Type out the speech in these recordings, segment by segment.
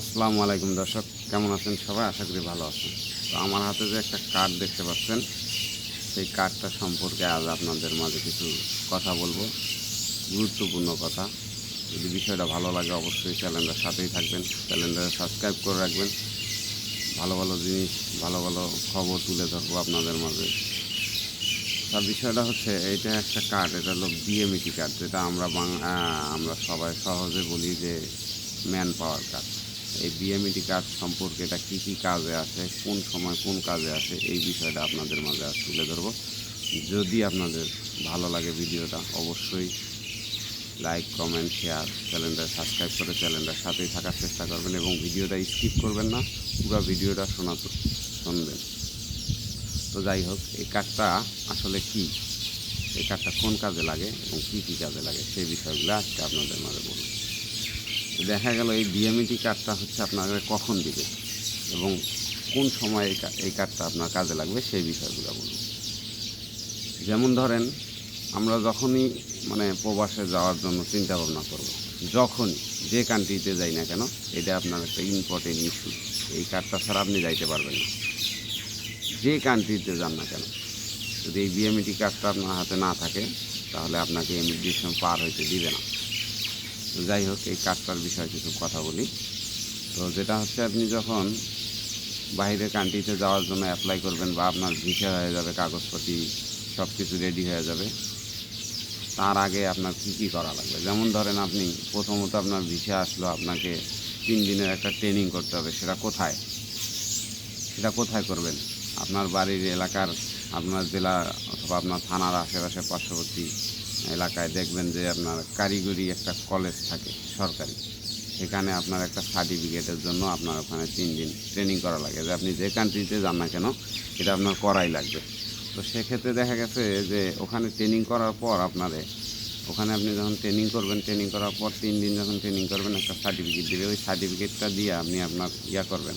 আসসালামু আলাইকুম দর্শক, কেমন আছেন সবাই? আশা করি ভালো আছেন। তো আমার হাতে যে একটা কার্ড দেখতে পাচ্ছেন, সেই কার্ডটা সম্পর্কে আজ আপনাদের মাঝে কিছু কথা বলব। গুরুত্বপূর্ণ কথা। যদি বিষয়টা ভালো লাগে অবশ্যই চ্যানেলটার সাথেই থাকবেন চ্যানেলটা সাবস্ক্রাইব করে রাখবেন। ভালো ভালো জিনিস, ভালো ভালো খবর তুলে ধরবো আপনাদের মাঝে। তার বিষয়টা হচ্ছে, এইটা একটা কার্ড এটা হলো বিএমইটি কার্ড যেটা আমরা আমরা সবাই সহজে বলি যে ম্যান পাওয়ার কার্ড এই বিএমইটি কার্ড সম্পর্কে এটা কী কী কাজে আছে কোন সময় কোন কাজে আছে এই বিষয়টা আপনাদের মাঝে আজ তুলে ধরবো। যদি আপনাদের ভালো লাগে ভিডিওটা, অবশ্যই লাইক, কমেন্ট, শেয়ার, চ্যানেলটা সাবস্ক্রাইব করে চ্যানেলটার সাথেই থাকার চেষ্টা করবেন এবং ভিডিওটা স্কিপ করবেন না, পুরো ভিডিওটা শোনা শুনবেন। তো যাই হোক, এই কার্ডটা আসলে কি? এই কার্ডটা কোন কাজে লাগে এবং কী কী কাজে লাগে, সেই বিষয়গুলো আজকে আপনাদের মাঝে বলুন দেখা গেল এই ডিএমইটি কার্ডটা হচ্ছে আপনাদের কখন দিবে এবং কোন সময় এই কার্ডটা আপনার কাজে লাগবে সেই বিষয়গুলো বলুন। যেমন ধরেন, আমরা যখনই মানে প্রবাসে যাওয়ার জন্য চিন্তা ভাবনা করব, যখনই যে কান্ট্রিতে যাই না কেন, এটা আপনার একটা ইম্পর্টেন্ট ইস্যু এই কার্ডটা ছাড়া আপনি যাইতে পারবেন না। যে কান্ট্রিতে যান না কেন, যদি এই বিএমইটি কার্ডটা আপনার হাতে না থাকে, তাহলে আপনাকে ইমিগ্রেশন পার হইতে দিবে না। তো যাই হোক, এই কার্ডটার বিষয়ে কিছু কথা বলি। তো যেটা হচ্ছে, আপনি যখন বাইরের কান্ট্রিতে যাওয়ার জন্য অ্যাপ্লাই করবেন বা আপনার ভিসা হয়ে যাবে কাগজপাতি সব কিছু রেডি হয়ে যাবে, তার আগে আপনার কী কী করা লাগবে? যেমন ধরেন আপনি প্রথমত আপনার ভিসা আসলো, আপনাকে তিন দিনের একটা ট্রেনিং করতে হবে, সেটা কোথায়? সেটা কোথায় করবেন? আপনার বাড়ির এলাকার, আপনার জেলা অথবা আপনার থানার আশেপাশে পার্শ্ববর্তী এলাকায় দেখবেন যে আপনার কারিগরি একটা কলেজ থাকে সরকারি। সেখানে আপনার একটা সার্টিফিকেটের জন্য আপনার ওখানে তিন দিন ট্রেনিং করা লাগে। যে আপনি যে কান্ট্রিতে যান না কেন, এটা আপনার করাই লাগবে। তো সেক্ষেত্রে দেখা গেছে যে ওখানে ট্রেনিং করার পর আপনারে, ওখানে আপনি যখন ট্রেনিং করবেন ট্রেনিং করার পর তিন দিন যখন ট্রেনিং করবেন, একটা সার্টিফিকেট দেবে। ওই সার্টিফিকেটটা দিয়ে আপনি আপনার ইয়া করবেন।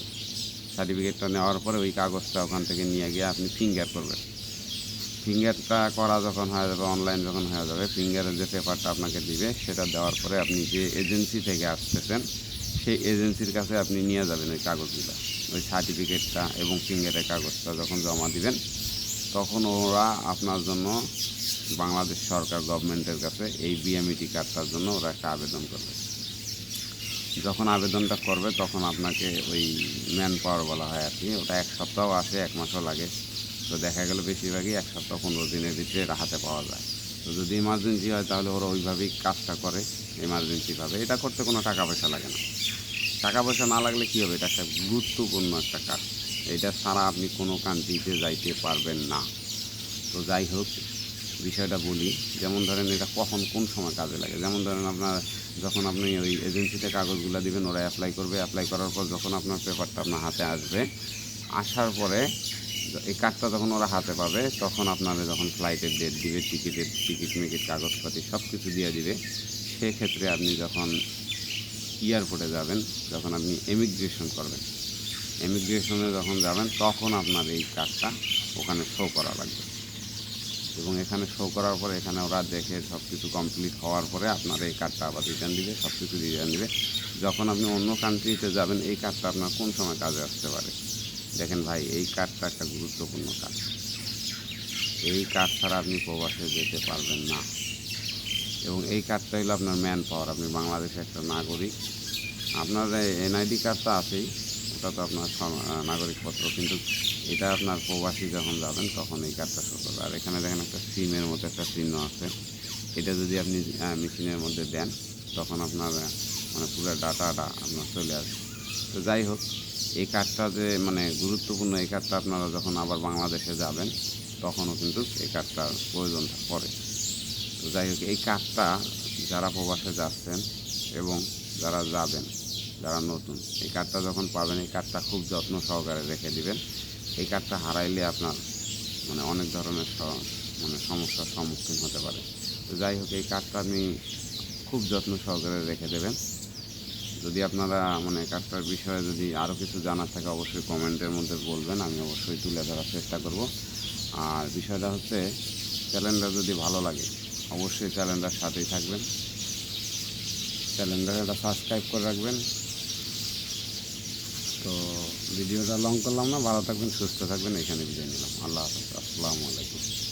সার্টিফিকেটটা নেওয়ার পরে ওই কাগজটা ওখান থেকে নিয়ে গিয়ে আপনি ফিঙ্গার করবেন। ফিঙ্গারটা করা যখন হয়ে যাবে অনলাইন যখন হয়ে যাবে ফিঙ্গারের যে পেপারটা আপনাকে দিবে, সেটা দেওয়ার পরে আপনি যে এজেন্সি থেকে আসতেছেন, সেই এজেন্সির কাছে আপনি নিয়ে যাবেন ওই কাগজগুলো, ওই সার্টিফিকেটটা এবং ফিঙ্গারের কাগজটা যখন জমা দিবেন, তখন ওরা আপনার জন্য বাংলাদেশ সরকার গভর্নমেন্টের কাছে এই বিএমইটি কার্ডটার জন্য ওরা একটা আবেদন করবে। যখন আবেদনটা করবে, তখন আপনাকে ওই ম্যান পাওয়ার বলা হয় আর কি, ওটা এক সপ্তাহ আসে, এক মাসও লাগে। তো দেখা গেল বেশিরভাগই এক সপ্তাহ, পনেরো দিনের ভিতরে এটা হাতে পাওয়া যায়। তো যদি ইমার্জেন্সি হয় তাহলে ওরা ওইভাবেই কাজটা করে এমার্জেন্সিভাবে এটা করতে কোনো টাকা পয়সা লাগে না। টাকা পয়সা না লাগলে কী হবে? এটা একটা গুরুত্বপূর্ণ একটা কাজ। এটা ছাড়া আপনি কোনো কান্ট্রিতে যাইতে পারবেন না। তো যাই হোক, বিষয়টা বলি। যেমন ধরেন এটা কখন, কোন সময় কাজে লাগে? যেমন ধরেন আপনার যখন আপনি ওই এজেন্সিতে কাগজগুলো দিবেন, ওরা অ্যাপ্লাই করবে। অ্যাপ্লাই করার পর যখন আপনার পেপারটা আপনার হাতে আসবে, আসার পরে এই কার্ডটা যখন ওরা হাতে পাবে, তখন আপনারা যখন ফ্লাইটের ডেট দিবে টিকিটের টিকিট মিকিট কাগজপাতি সব কিছু দিয়ে দিবে, সেক্ষেত্রে আপনি যখন এয়ারপোর্টে যাবেন, যখন আপনি এমিগ্রেশন করবেন এমিগ্রেশনে যখন যাবেন, তখন আপনার এই কার্ডটা ওখানে শো করা লাগবে। এবং এখানে শো করার পরে, এখানে ওরা দেখে সব কিছু কমপ্লিট হওয়ার পরে, আপনার এই কার্ডটা আবার রিটার্ন দিবে সব কিছু রিটার্ন দিবে। যখন আপনি অন্য কান্ট্রিতে যাবেন, এই কার্ডটা আপনার কোন সময় কাজে আসতে পারে? দেখেন ভাই, এই কার্ডটা একটা গুরুত্বপূর্ণ কার্ড এই কার্ড ছাড়া আপনি প্রবাসে যেতে পারবেন না। এবং এই কার্ডটা হলো আপনার ম্যান পাওয়ার আপনি বাংলাদেশের একটা নাগরিক। আপনার এনআইডি কার্ড তো আছেই, ওটা তো আপনার নাগরিকপত্র, কিন্তু এটা আপনার প্রবাসী যখন যাবেন, তখন এই কার্ডটা শো করবে। আর এখানে দেখেন একটা সিমের মতো একটা চিহ্ন আছে। এটা যদি আপনি মেশিনের মধ্যে দেন, তখন আপনার মানে পুরো ডাটাটা আপনার চলে আসবে। তো যাই হোক এই কার্ডটা যে মানে গুরুত্বপূর্ণ এই কার্ডটা আপনারা যখন আবার বাংলাদেশে যাবেন, তখনও কিন্তু এই কার্ডটার প্রয়োজন পড়ে। তো যাই হোক, এই কার্ডটা যারা প্রবাসে যাচ্ছেন এবং যারা যাবেন, যারা নতুন, এই কার্ডটা যখন পাবেন, এই কার্ডটা খুব যত্ন সহকারে রেখে দিবেন। এই কার্ডটা হারাইলে আপনার মানে অনেক ধরনের মানে সমস্যার সম্মুখীন হতে পারে। তো যাই হোক, এই কার্ডটা আপনি খুব যত্ন সহকারে রেখে দেবেন। যদি আপনারা মানে কাজটার বিষয়ে যদি আরও কিছু জানার থাকে, অবশ্যই কমেন্টের মধ্যে বলবেন, আমি অবশ্যই তুলে ধরার চেষ্টা করব। আর বিষয়টা হচ্ছে ক্যালেন্ডার যদি ভালো লাগে, অবশ্যই ক্যালেন্ডার সাথেই থাকবেন। ক্যালেন্ডারটা সাবস্ক্রাইব করে রাখবেন। তো ভিডিওটা লং করলাম না, ভালো থাকবেন, সুস্থ থাকবেন, এখানে বিদায় নিলাম। আল্লাহ হাফিজ, আসসালামু আলাইকুম।